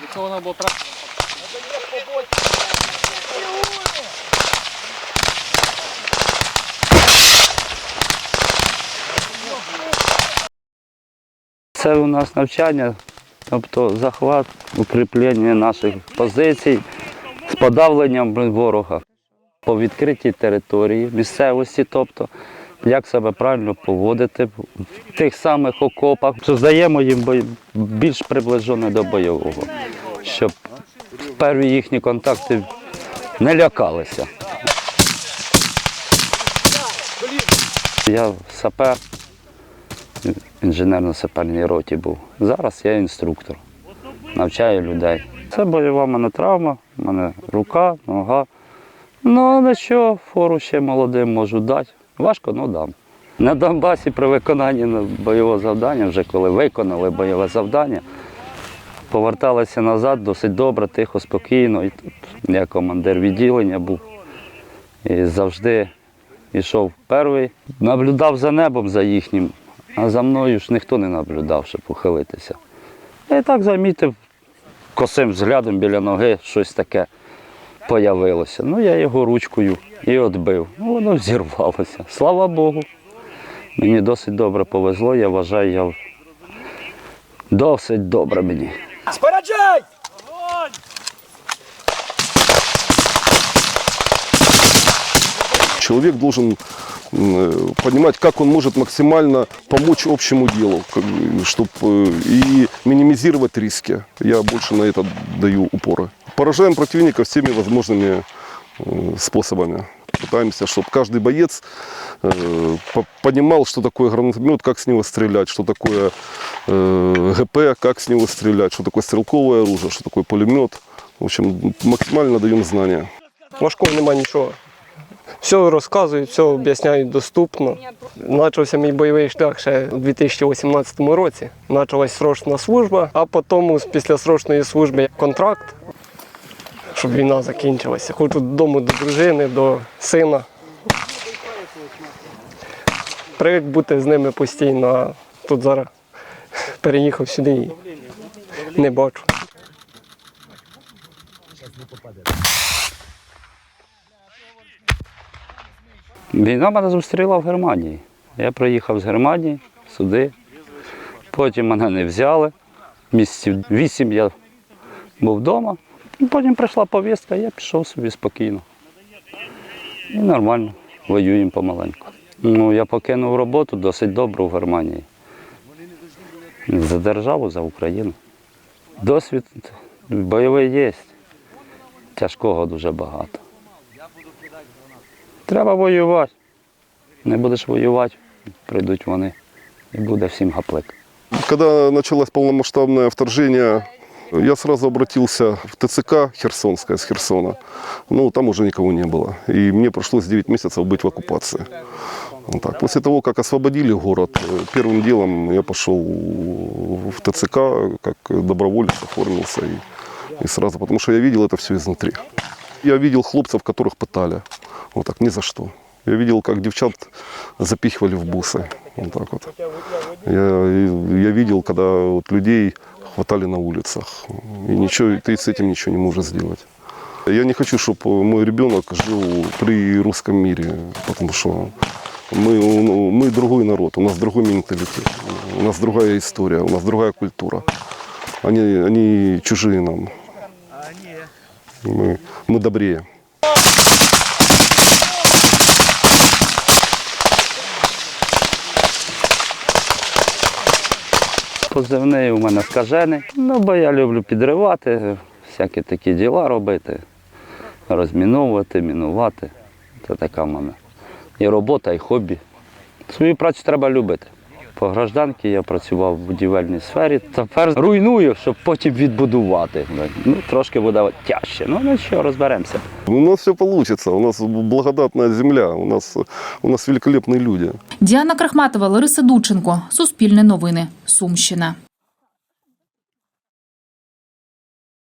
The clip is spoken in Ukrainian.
Для цього було трактором. Це у нас навчання, тобто захват, укріплення наших позицій з подавленням ворога по відкритій території, місцевості, тобто як себе правильно поводити в тих самих окопах. Создаємо їм більш приближене до бойового, щоб перві їхні контакти не лякалися. Я сапер, в інженерно-саперній роті був. Зараз я інструктор, навчаю людей. Це бойова мене травма, в мене рука, нога. Ну, нічого, фору ще молодим можу дати. Важко, ну дам. На Донбасі при виконанні бойового завдання, вже коли виконали бойове завдання, поверталися назад досить добре, тихо, спокійно. І тут я командир відділення був. І завжди йшов перший, наблюдав за небом за їхнім, а за мною ж ніхто не наблюдав, щоб ухилитися. Я і так замітив косим взглядом біля ноги щось таке появилося. Ну, я його ручкою і відбив. Ну, воно зірвалося. Слава Богу. Мені досить добре повезло, я вважаю, я досить добре мені. Споряджай! Человек должен м, понимать, как он может максимально помочь общему делу, чтобы и минимизировать риски. Я больше на это даю упоры. Поражаем противника всеми возможными э, способами. Пытаемся, чтобы каждый боец э, по- понимал, что такое гранатомет, как с него стрелять, что такое э, ГП, как с него стрелять, что такое стрелковое оружие, что такое пулемет. В общем, максимально даем знания. Важкого нема нічого. Все розказують, все об'ясняють доступно. Почався мій бойовий шлях ще у 2018 році. Почалась срочна служба, а потім після срочної служби контракт, щоб війна закінчилася. Хочу додому до дружини, до сина. Привик бути з ними постійно, а тут зараз переїхав сюди і не бачу. Війна мене зустріла в Германії. Я приїхав з Германії сюди. Потім мене не взяли. Місяців вісім я був вдома. Потім прийшла повістка, я пішов собі спокійно. І нормально, воюємо помаленьку. Ну, я покинув роботу досить добру в Германії. За державу, за Україну. Досвід бойовий є. Тяжкого дуже багато. Треба воювати. Не будеш воювати, прийдуть вони і буде всім гаплик. Когда началось полномасштабное вторжение, я сразу обратился в ТЦК Херсонская с Херсона. Ну, там уже никого не было. И мне пришлось 9 месяцев быть в оккупации. Вот так. После того, как освободили город, э, первым делом я пошел в ТЦК, как доброволец оформился. И, и сразу, потому что я видел это все изнутри. Я видел хлопцев, которых пытали. Вот так, ни за что. Я видел, как девчат запихивали в бусы. Вот так вот. Я, я видел, когда вот людей хватали на улицах. И ничего, ты с этим ничего не можешь сделать. Я не хочу, чтобы мой ребенок жил при русском мире, потому что мы, ну, мы другой народ, у нас другой менталитет, у нас другая история, у нас другая культура. Они, они чужие нам. Мы, мы добрее. Позивний у мене скажений. Ну, бо я люблю підривати, всякі такі діла робити, розміновувати, мінувати. Це така в мене. І робота, і хобі. Свою працю треба любити. По гражданці я працював в будівельній сфері. Тепер руйную, щоб потім відбудувати. Ну, трошки буде тяжче. Ну, нічого, розберемося. У нас все получится, у нас благодатная земля, у нас, у нас великолепные люди. Діана Крахматова, Лариса Дученко. Суспільне новини. Сумщина.